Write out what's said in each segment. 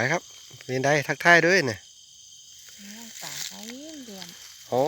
ไปครับเป็นได้ทักทายด้วยเนี่ยตาเขาเดือนโอ้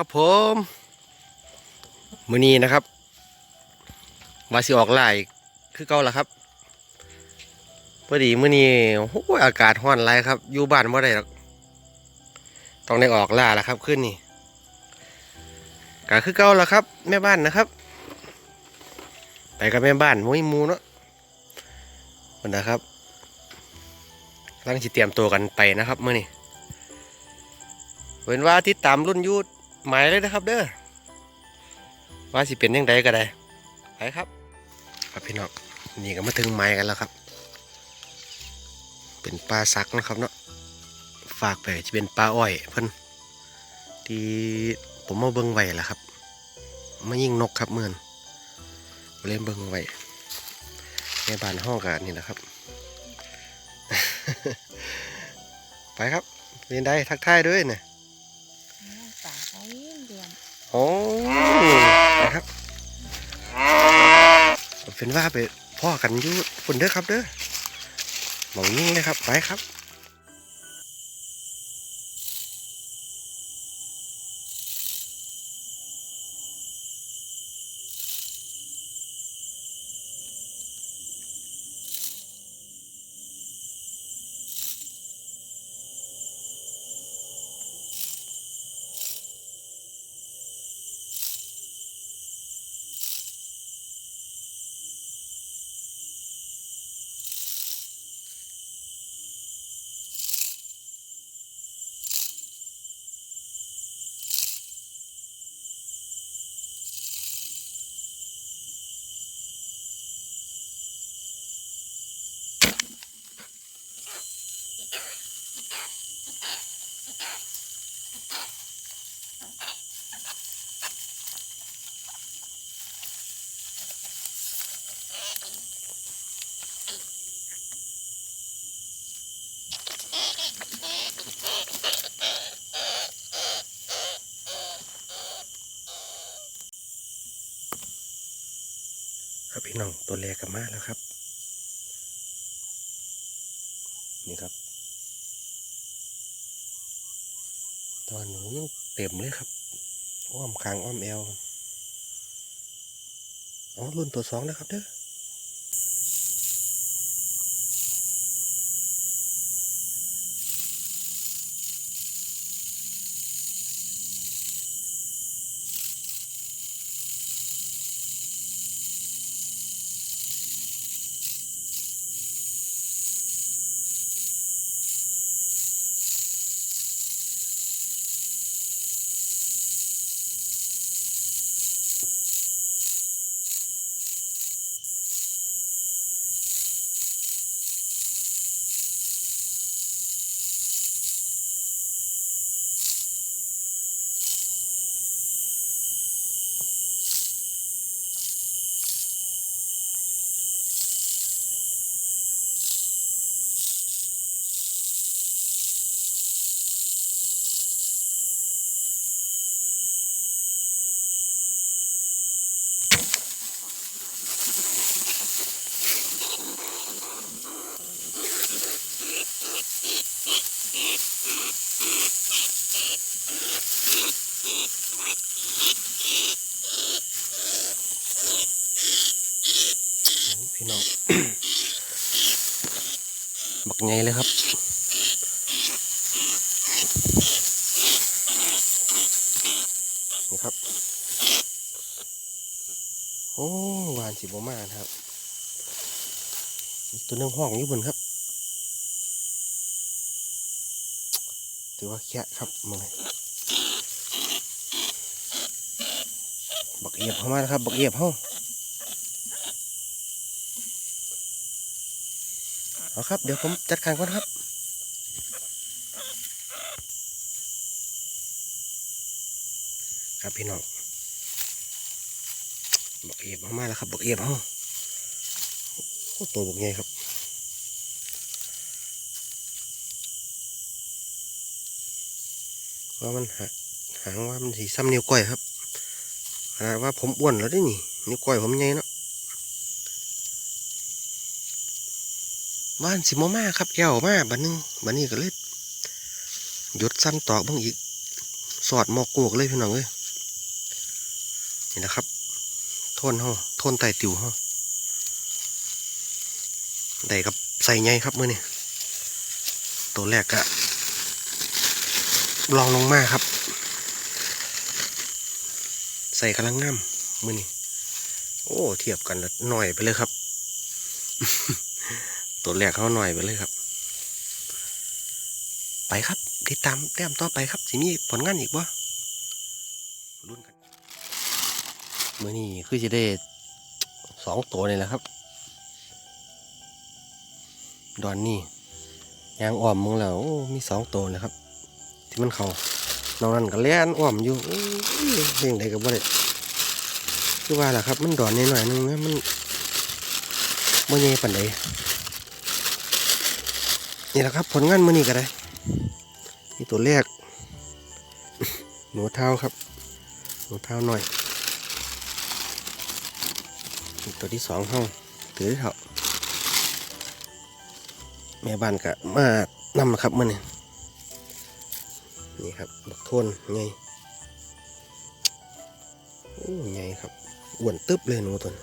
ครับผมมือนี้นะครับมาสิออกไล่คือเก่าละครับพอดีมือนี้โอ้โหอากาศร้อนไรครับ อยู่บ้านบ่ได้หรอกต้องได้ออกล่าละครับขึ้นนี่ก็คือเก่าละครับ แม่บ้านนะครับ ไปกับแม่บ้านมุ้ยมูเนาะคนนะครับกำลังสิเตรียมตัวกันไปนะครับมื้อนี้เว้นว่าติดตามรุ่นยูด หมายเลยนะครับ เด้อว่าสิเป็นยังไงก็ได้ไปครับครับพี่น้องนี่ก็มาถึงไม้กันแล้วครับ เป็นปลาซักนะครับเนาะฝากไปจะเป็นปลาอ้อยเพิ่นที่ผมมาเบิ่งไว้แหละครับมายิงนกครับเมื่อนเล่นเบิ่งไว้ในบ้านห้องกันนี่แหละครับ ไปครับเรียนได้ทักทายด้วยเนี่ย โอ้นะครับเป็นว่าไปพ่อกันยู่คนเด้อครับเด้อหมองยิ่งเลยครับ ไปครับ ครับพี่น้องตัวแรกกันมาแล้วครับ นี่ครับ ตอนหนูยังเต็มเลยครับอ้อมคางอ้อมแอวอ๋อรุ่นตัวสองนะครับเด้อ พี่น้องบักไงเลยครับนี่ครับ โอ้วานสิบมานะครับ ตัวนึงห้องอยู่บนครับ ถือว่าแค่ครับมึงบักเอียบเข้ามาแล้วครับ บักเอียบเข้าเอาครับ เดี๋ยวผมจัดการก่อนครับครับพี่น้อง บักเอียบเข้ามาแล้วครับบักเอียบเข้าโอ้ตัวบักใหญ่ครับว่ามันหาหางว่ามันสีซ้ำนิ้วก้อยครับขนาดว่าผมอ้วนแล้วได้นี่นิ้วก้อยผมใหญ่เนาะบ้านสิมมาครับแอวมาบันนึงบันนี้ก็เลยหยดสั้นตอกบ้างอีก สอดหมอกกวกเลยพี่น้องเอ้ยนี่นะครับ ทนห้องโทนไตติวห้อได้กับใส่ใหญ่ครับมือนี่ตัวแรกกะลองลงมาครับ ใส่กำลังงามมือนี่โอ้เทียบกันล้วหน่อยไปเลยครับ ตัวแรกเขาหน่อยไปเลยครับ ไปครับติดตามแต้มต่อไปครับสิมีผลงานอีกบ่รุ่นกัน มือนี้คือจะได้สองตัวนี่แหละครับ ดอนนี่ยางอ่อมมึงแล้วโอ้มีสองตัวเลยครับ ที่มันเขานอกนั้นก็เลี้ยนอ้อมอยู่ยเลี้ยงใดก็บ่ได้คือว่าล่ะครับ มันดอนนิดหน่อยนึงนะมันบ่ใหญ่ปานใดนี่แหละครับ ผลงานมื้อนี้ก็ได้นี่ตัวแรกหนูเท้าครับหนูเท้าหน่อย ตัวที่สองเฮาถือเถอะแม่บ้านก็มานำนะครับมื้อนี้นี่ครับบักทนไงโอ้ไงครับอ้วนตึบเลยหนูตัวนี้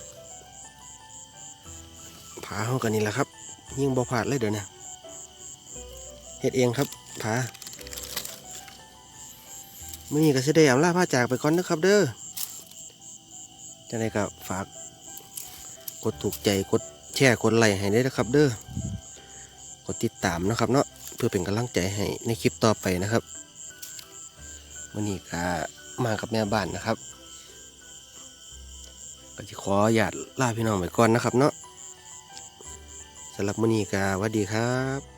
ผาเขากันนี่แหละครับ ยิ่งบ่ผาดเลยเดี๋ยวนี้เฮ็ดเองครับผามื่อนี้ก็จะได้อำลาพาจากไปก่อนนะครับเด้อจะได้ก็ฝาก กดถูกใจกดแชร์กดไลค์ให้ได้นะครับเด้อกดติดตามนะครับเนาะเพื่อเป็นกำลังใจให้ในคลิปต่อไปนะครับวันนี้ก็มากับแม่บ้านนะครับก็จะขออยาดลาพี่น้องไปก่อนนะครับเนาะสำหรับมื้อนี้ก็สวัสดีครับ